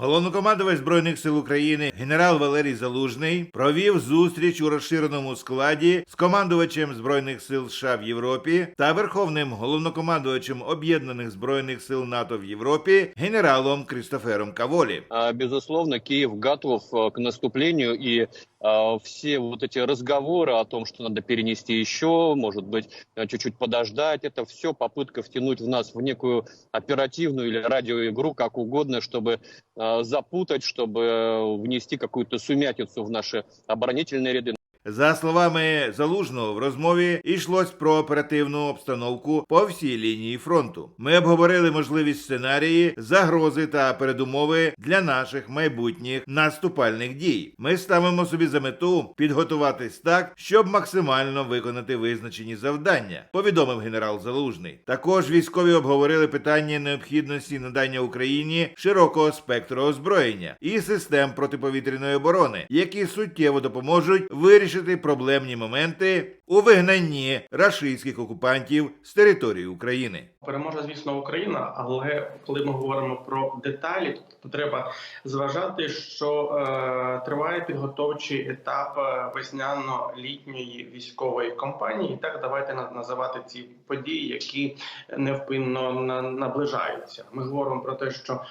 Головнокомандувач збройних сил України генерал Валерій Залужний провів зустріч у розширеному складі з командувачем збройних сил США в Європі та верховним головнокомандувачем об'єднаних збройних сил НАТО в Європі генералом Крістофером Каволі. А, Безусловно, Киев готов э, к наступлению, и а, все вот эти разговоры о том, что надо перенести еще, может быть, э, чуть-чуть подождать, это все попытка втянуть в нас в некую оперативную или радиоигру, как угодно, чтобы э, запутать, чтобы э, внести какую-то сумятицу в наши оборонительные ряды. За словами Залужного, в розмові йшлось про оперативну обстановку по всій лінії фронту. Ми обговорили можливість сценарії, загрози та передумови для наших майбутніх наступальних дій. Ми ставимо собі за мету підготуватись так, щоб максимально виконати визначені завдання. Повідомив генерал Залужний. Також військові обговорили питання необхідності надання Україні широкого спектру озброєння і систем протиповітряної оборони, які суттєво допоможуть вирішити проблемні моменти у вигнанні рашистських окупантів з території України. Переможе, звісно, Україна, але коли ми говоримо про деталі, то треба зважати, що е, триває підготовчий етап е, весняно-літньої військової кампанії. Так давайте називати ці події, які невпинно на- наближаються. Ми говоримо про те, що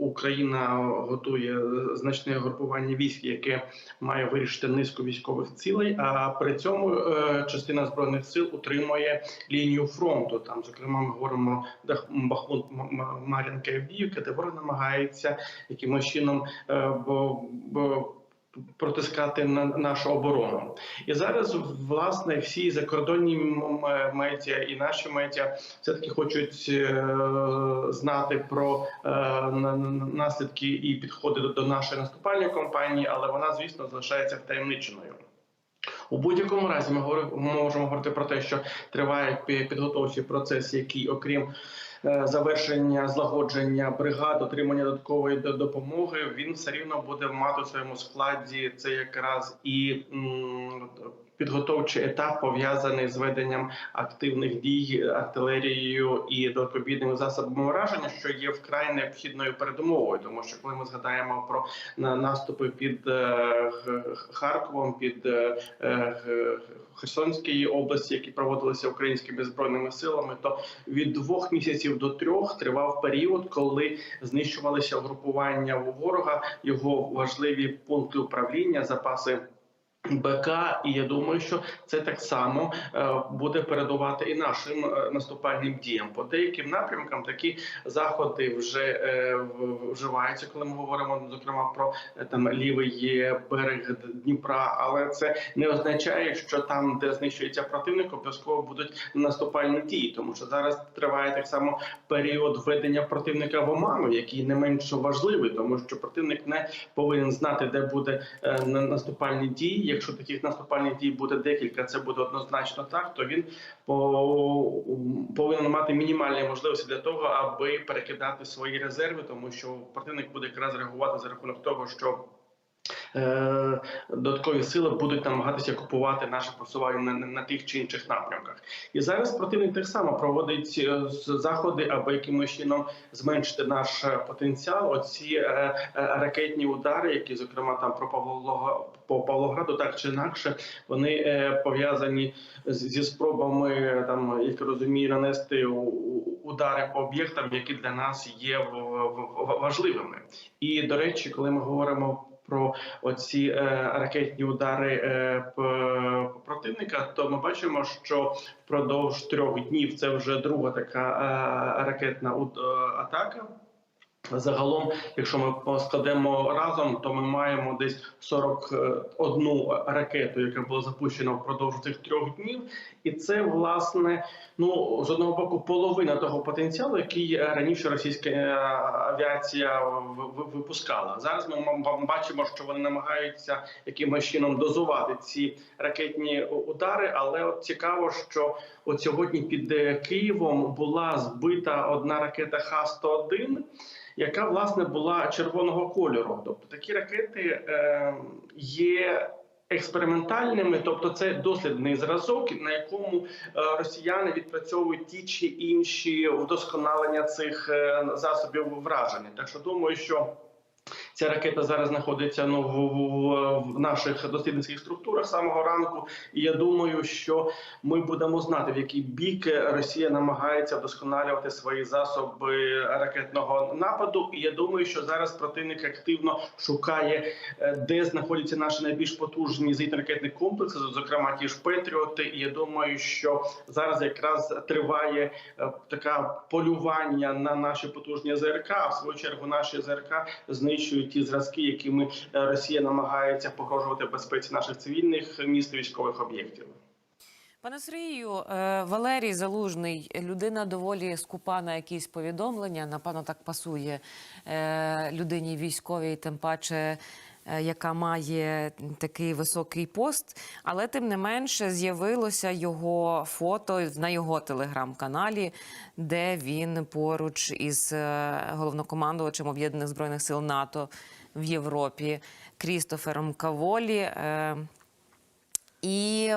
Україна готує значне групування військ, яке має вирішити низку військових цілей. А при цьому е, частина збройних сил утримує лінію фронту. Там, зокрема, ми говоримо Бахмут, Мар'їнка, Авдіївка, де ворог намагається якимось чином е, протискати на нашу оборону. І зараз власне всі закордонні медіа і наші медіа все таки хочуть е, знати про е, на- на- наслідки і підходи до нашої наступальної кампанії, але вона, звісно, залишається втаємниченою. У будь-якому разі ми можемо говорити про те, що триває підготовчі процес, який, окрім е, завершення злагодження бригад, отримання додаткової допомоги, він все рівно буде мати у своєму складі. Це якраз і підготовчий етап пов'язаний з веденням активних дій артилерією і далекобійними засобами враження, що є вкрай необхідною передумовою, тому що коли ми згадаємо про наступи під е, Харковом, під е, е, Херсонській області, які проводилися українськими збройними силами, то від двох місяців до трьох тривав період, коли знищувалися угрупування ворога, його важливі пункти управління, запаси. БК, і я думаю, що це так само е, буде передувати і нашим е, наступальним діям. По деяким напрямкам такі заходи вже е, вживаються, коли ми говоримо зокрема про там лівий берег Дніпра. Але це не означає, що там, де знищується противник, обов'язково будуть наступальні дії, тому що зараз триває так само період введення противника в оману, який не менш важливий, тому що противник не повинен знати, де буде на- наступальні дії. Якщо таких наступальних дій буде декілька, це буде однозначно так. То він по, повинен мати мінімальні можливості для того, аби перекидати свої резерви, тому що противник буде якраз реагувати за рахунок того, що додаткові сили будуть намагатися купувати наше просування на, на, тих чи інших напрямках. І зараз противник так само проводить е, заходи, аби якимось чином зменшити наш е, потенціал. Оці е, е, ракетні удари, які зокрема там про Павлога по Павлограду, так чи інакше, вони е, пов'язані зі спробами е, там, як розумію, нанести удари по об'єктам, які для нас є важливими. І до речі, коли ми говоримо про оці е, ракетні удари е, п- противника, то ми бачимо, що впродовж трьох днів це вже друга така е, ракетна атака. Загалом, якщо ми складемо разом, то ми маємо десь 41 ракету, яка була запущена впродовж цих трьох днів, і це власне ну з одного боку половина того потенціалу, який е, раніше російська е, авіація випускала. Зараз ми бачимо, що вони намагаються якимось чином дозувати ці ракетні удари. Але от цікаво, що от сьогодні під е, Києвом була збита одна ракета Х-101, яка власне була червоного кольору. Тобто такі ракети е, є. Експериментальними, тобто це дослідний зразок, на якому е, росіяни відпрацьовують ті чи інші вдосконалення цих е, засобів враження. Так що думаю, що Ця ракета зараз знаходиться ну, в, в, наших дослідницьких структурах самого ранку. І я думаю, що ми будемо знати, в який бік Росія намагається вдосконалювати свої засоби ракетного нападу. І я думаю, що зараз противник активно шукає, е, де знаходяться наші найбільш потужні зенітно-ракетні комплекси, зокрема ті ж Петріоти. І я думаю, що зараз якраз триває е, така полювання на наші потужні ЗРК. А в свою чергу наші ЗРК знищують ті зразки, якими е, Росія намагається погрожувати безпеці наших цивільних міст і військових об'єктів. Пане Сергію, е, Валерій Залужний, людина доволі скупа на якісь повідомлення. Напевно, так пасує е, людині військовій, тим паче, яка має такий високий пост. Але тим не менше з'явилося його фото на його телеграм-каналі, де він поруч із е, головнокомандувачем об'єднаних збройних сил НАТО в Європі Крістофером Каволі. Е, і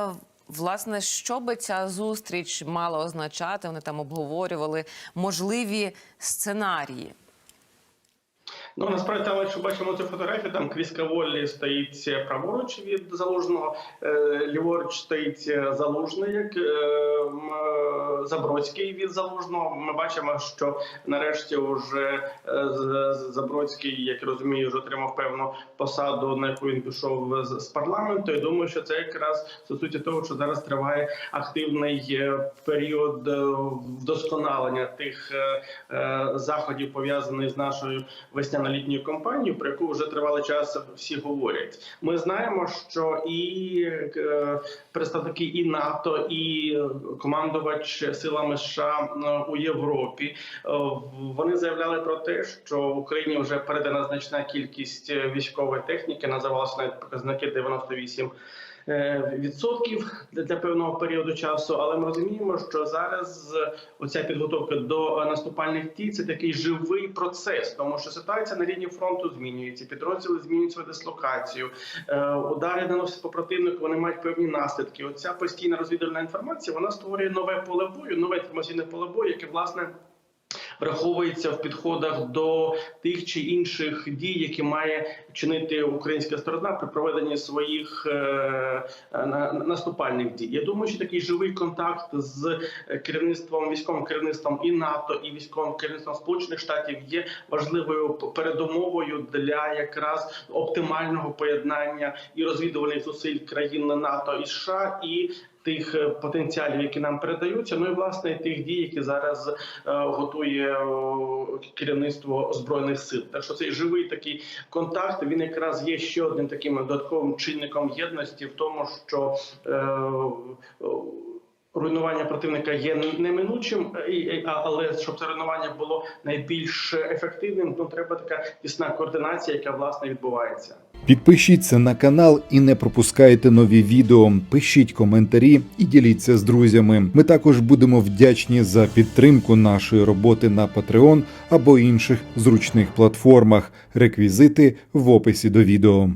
власне, що би ця зустріч мала означати? Вони там обговорювали можливі сценарії. Ну насправді там, якщо бачимо цю фотографію, там Кріс Каволі стоїть праворуч від залужного, е, ліворуч стоїть залужний, як е, Забродський від залужного. Ми бачимо, що нарешті вже е, Забродський, як я розумію, вже отримав певну посаду, на яку він пішов з, парламенту. І думаю, що це якраз стосується того, що зараз триває активний період вдосконалення тих заходів, пов'язаних з нашою весняно-літньою кампанією, про яку вже тривалий час всі говорять. Ми знаємо, що і е, представники і НАТО, і командувач силами США е, у Європі е, вони заявляли про те, що Україні вже передана значна кількість військової техніки, називалося навіть показники 98 е, відсотків для, певного періоду часу. Але ми розуміємо, що зараз оця підготовка до наступальних дій це такий живий процес, тому що ситуація на лінії фронту змінюється. Підрозділи змінюють свою дислокацію. Е, удари наносять по противнику. Вони мають певні наслідки. Оця постійна розвідувальна інформація вона створює нове поле бою, нове інформаційне поле бою, яке власне. Враховується в підходах до тих чи інших дій, які має чинити українська сторона при проведенні своїх е, е, на- наступальних дій. Я думаю, що такий живий контакт з керівництвом військовим керівництвом і НАТО, і військовим керівництвом Сполучених Штатів є важливою передумовою для якраз оптимального поєднання і розвідувальних зусиль країн НАТО і США і тих е, потенціалів, які нам передаються, ну і власне тих дій, які зараз е, готує керівництво збройних сил. Так що цей живий такий контакт він якраз є ще одним таким додатковим чинником єдності в тому, що е, Руйнування противника є неминучим, але щоб це руйнування було найбільш ефективним, ну треба така тісна координація, яка власне відбувається. Підпишіться на канал і не пропускайте нові відео. Пишіть коментарі і діліться з друзями. Ми також будемо вдячні за підтримку нашої роботи на Patreon або інших зручних платформах. Реквізити в описі до відео.